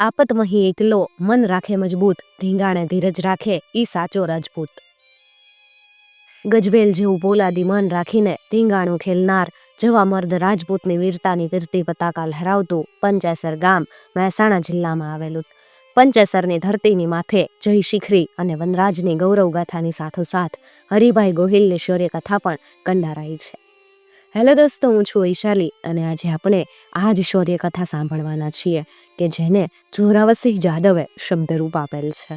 આપતમહી એકલો મન રાખે મજબૂત, ધીંગાણે ધીરજ રાખે, ઈ સાચો રાજપૂત. ગજવેલ જેવું પોલાદી મન રાખીને ધીંગાણું ખેલનાર, જવા મર્દ રાજપૂતની વીરતાની કીર્તિ પતાકા લહેરાવતું પંચેસર ગામ મહેસાણા જિલ્લામાં આવેલું. પંચેસરની ધરતીની માથે જય શિખરી અને વનરાજની ગૌરવ ગાથાની સાથોસાથ હરિભાઈ ગોહિલની શૌર્યકથા પણ કંડારાઈ છે. હેલો દોસ્તો હું છું વૈશાલી અને આજે આપણે આ જ શૌર્ય કથા સાંભળવાના છીએ કે જેને જોરાવરસિંહ જાદવે શબ્દરૂપ આપેલ છે.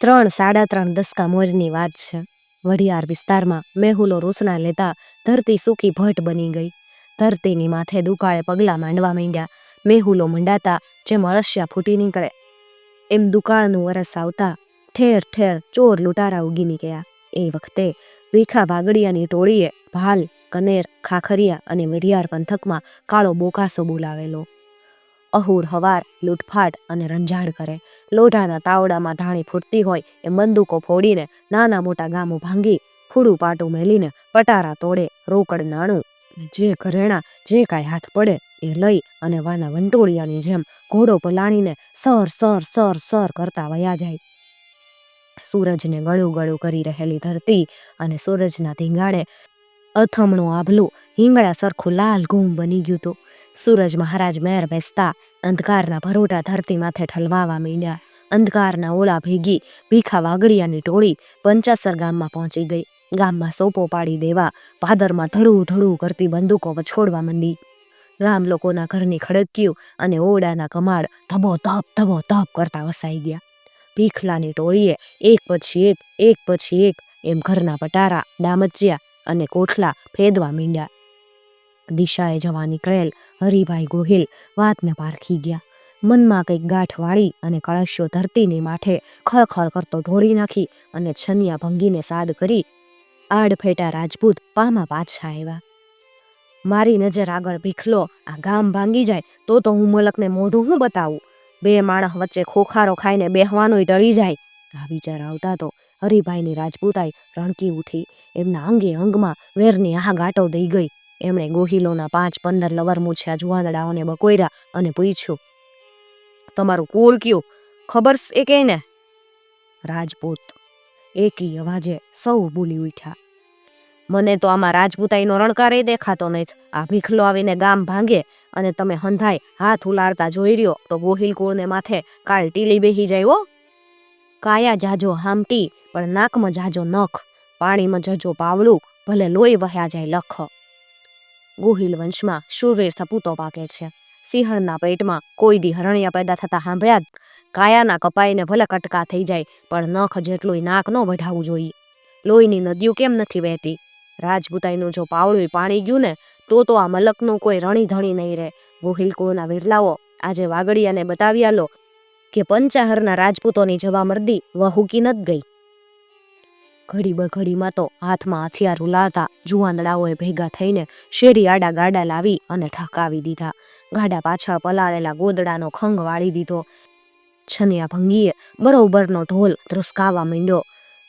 ત્રણ, સાડા ત્રણ દસકા મોરની વાત છે. વઢિયાર વિસ્તારમાં મેહુલો રોસના લેતા ધરતી સૂકી ભટ બની ગઈ. ધરતીની માથે દુકાળે પગલાં માંડવા માંડ્યા. મેહુલો મંડાતા જેમ અળસિયા ફૂટી નીકળે. એમ દુકાળનું વરસ આવતા ઠેર ઠેર ચોર લૂંટારા ઉગી નીકળ્યા. એ વખતે રીખા ભાગડિયાની ટોળીએ ભાલ કનેર, ખાખરિયા અને વઢિયાર પંથકમાં કાળો બોકાસો બોલાવેલો. અહુર હવાર, લૂંટફાટ અને રંજાડ કરે. લોઢાના તાવડામાં ધાણી ફૂટતી હોય એ બંદૂકો ફોડીને નાના મોટા ગામો ભાંગી, ખુડું પાટું મેલીને પટારા તોડે, રોકડ નાણું, જે ઘરેણા, જે કાંઈ હાથ પડે એ લઈ અને વાના વંટોળિયાની જેમ ઘોડો પલાણીને સર સર સર સર કરતા વયા જાય. સૂરજને ગળું ગળું કરી રહેલી ધરતી અને સૂરજના ધીંગાડે અથમણું આભલું હિંગળા સરખું લાલ ઘૂમ બની ગયું હતું સૂરજ મહારાજ મેર બેસતા અંધકારના ભરોટા ધરતી માથે ઠલવાવા માંડ્યા. અંધકારના ઓળા ભેગી ભીખા વાગડિયાની ટોળી પંચાસર ગામમાં પહોંચી ગઈ. ગામમાં સોપો પાડી દેવા પાદરમાં ધડું ધડું કરતી બંદૂકો વછોડવા માંડી. ગામ લોકોના ઘરની ખડકીઓ અને ઓરડાના કમાડ ધબો ધબ ધબો ધબ કરતા વસાઈ ગયા. ભીખલાની ટોળીએ એક પછી એક એક પછી એક એમ ઘરના પટારા, ડામચિયા અને કોઠલા ફેદવા મીંડ્યા. દિશાએ જવા નીકળેલ હરિભાઈ ગોહિલ વાતને પારખી ગયા. મનમાં કંઈક ગાંઠ વાળી અને કળશ્યો ધરતીની માથે ખળખળ કરતો ઢોળી નાખી અને છનિયા ભંગીને સાદ કરી આડફેટા રાજપૂત પામાં પાછા આવ્યા. મારી નજર આગળ ભીખલો, આ ગામ ભાંગી જાય તો તો હું મલકને મોઢું હું બતાવું. બે માણસ વચ્ચે ખોખારો ખાઈને બેહવાનોય ટળી જાય. આ વિચાર આવતા તો હરિભાઈની રાજપૂતાઈ રણકી ઉઠી. એમના અંગે અંગમાં વેરની આહ ગાંટો દઈ ગઈ. એમણે ગોહિલોના પાંચ પંદર લવર મૂછ્યા જુવાનડાઓને બકોર્યા અને પૂછ્યું, તમારું કુળ કયું? ખબર એ કે ને રાજપૂત એકી અવાજે સૌ બોલી ઉઠ્યા, મને તો આમાં રાજપૂતાઈનો રણકારે દેખાતો નથી. આ ભીખલો આવીને ગામ ભાંગે અને તમે હંધાય હાથ ઉલારતા જોઈ રહ્યો તો ગોહિલ કુળને માથે કાલ ટીલી બેહી જાય હો. કાયા જાજો હામટી, પણ નાકમાં જાજો નખ, પાણીમાં જજો પાવલું ભલે લોહી વહ્યા જાય લખ. ગુહિલ વંશમાં શૂરવીર સપૂતો પાકે છે. સિંહણના પેટમાં કોઈ દી હરણિયા પેદા થતા સાંભળ્યા જ કાયાના કપાઈને ભલે કટકા થઈ જાય, પણ નખ જેટલું નાક ન વઢાવવું જોઈએ. લોહીની નદીઓ કેમ નથી વહેતી? રાજપૂતાઈનું જો પાવળું પાણી ગયું ને, તો તો આ મલકનું કોઈ રણી ધણી નહીં રહે. ગોહિલ કોના વિરલાઓ આજે વાગડિયાને બતાવ્યા લો કે પંચાહરના રાજપૂતોની જવા મરદી વહુકી નત ગઈ. ઘડી બઘડીમાં તો હાથમાં હથિયાર ઉલાતા જુવાંદડાઓએ ભેગા થઈને શેરી આડા ગાડા લાવી અને ઠકાવી દીધા. ગાડા પાછળ પલાળેલા ગોદડાનો ખંગ વાળી દીધો. છનિયા ભંગીએ બરોબરનો ઢોલ ધ્રુસકાવા માંડ્યો.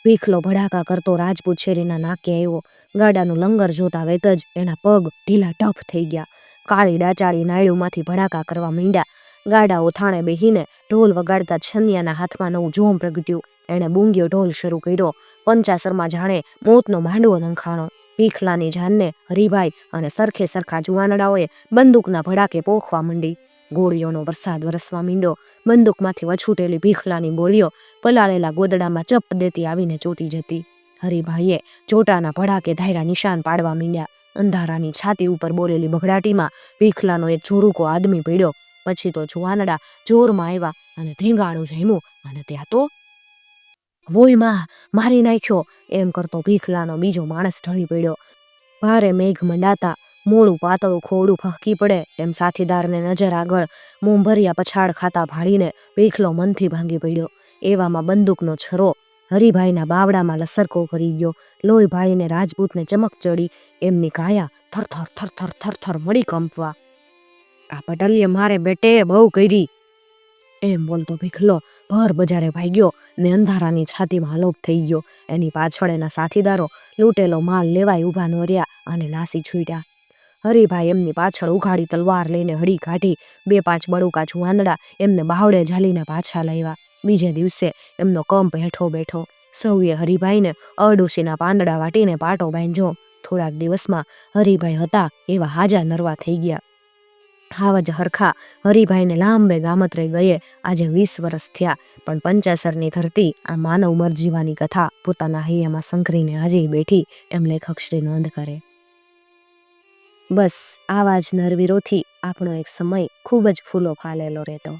ભીખલો ભડાકા કરતો રાજપૂત શેરીના નાકે આવ્યો. ગાડાનું લંગર જોતા વેત જ એના પગ ઢીલા ટફ થઈ ગયા. કાળી ડાચાળી નાયડુમાંથી ભડાકા કરવા માંડ્યા. ગાડાઓ થાણે બેહીને ઢોલ વગાડતા છનિયાના હાથમાં નવું જોમ પ્રગટ્યું. એણે બૂંગ્યો ઢોલ શરૂ કર્યો. પંચાસરમાં જાણે મોતનો માંડવો નંખાણો. ભીખલાની જાનને હરિભાઈ અને સરખે સરખા જુવાનડાઓએ બંદૂકના ભડાકે પોખવા માંડી. ગોળીઓનો વરસાદ વરસવા માંડ્યો. બંદૂકમાંથી વછૂટેલી ભીખલાની બોલીઓ પલાળેલા ગોદડામાં ચપ દેતી આવીને ચોટી જતી. હરિભાઈએ ચોટાના ભડાકે ધાયરા નિશાન પાડવા માંડ્યા. અંધારાની છાતી ઉપર બોલેલી બગડાટીમાં ભીખલાનો એક જોરુકો આદમી પડ્યો. પછી તો જુવાનડા જોરમાં આવ્યા અને ધીંગાણું જમ્યું અને ત્યાં તો વોયમાં મારી નાખ્યો. એમ કરતો ભીખલાનો બીજો માણસ ઢળી પડ્યો. ભારે મેઘ મંડાતા મોડું પાતળું ખોડું ફહકી પડે. તેમ સાથીદારને નજર આગળ મોંભરિયા પછાડ ખાતા ભાળીને ભીખલો મનથી ભાંગી પડ્યો. એવામાં બંદૂકનો છરો હરિભાઈના બાવડામાં લસરકો કરી ગયો. લોહી ભાળીને રાજપૂતને ચમક ચડી. એમની કાયા થરથર થરથર થરથર મળી કંપવા. આ પટલીએ મારે બેટે બહુ કરી. એમ બોલતો ભીખલો ભર બજારે ભાગ્યો ને અંધારાની છાતીમાં હલોપ થઈ ગયો. એની પાછળ એના સાથીદારો લૂંટેલો માલ લેવાય ઊભા ન રહ્યા અને નાસી છૂટ્યા. હરિભાઈ એમની પાછળ ઉઘાડી તલવાર લઈને હળી કાઢી. બે પાંચ બળુકા છુવાંદડા એમને બાવડે ઝાલીને પાછા લાવ્યા. બીજે દિવસે એમનો કંપ હેઠો બેઠો. સૌએ હરિભાઈને અડુશીના પાંદડા વાટીને પાટો બાંધ્યો. થોડાક દિવસમાં હરિભાઈ હતા એવા હાજા નરવા થઈ ગયા. હાવ જ હરખા. હરિભાઈને લાંબે ગામત્રે ગયે. આજે વીસ વર્ષ થયા. પણ પંચાસરની ધરતી આ માનવ મરજીવાની કથા પોતાના હૈયામાં સંકરીને આજે બેઠી. એમ લેખક શ્રી નોંધ કરે. બસ આવા જ નરવીરોથી આપણો એક સમય ખૂબ જ ફૂલો ફાલેલો રહેતો.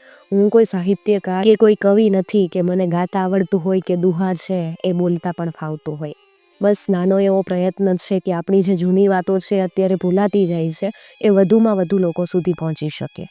હું કોઈ સાહિત્યકાર કે કોઈ કવિ નથી કે મને ગાતા આવડતું હોય કે દુહા છે એ બોલતા પણ ફાવતું હોય. બસ નાનો એવો પ્રયત્ન છે કે આપણી જે જૂની વાતો છે અત્યારે ભૂલાતી જાય છે, એ વધુમાં વધુ લોકો સુધી પહોંચી શકે.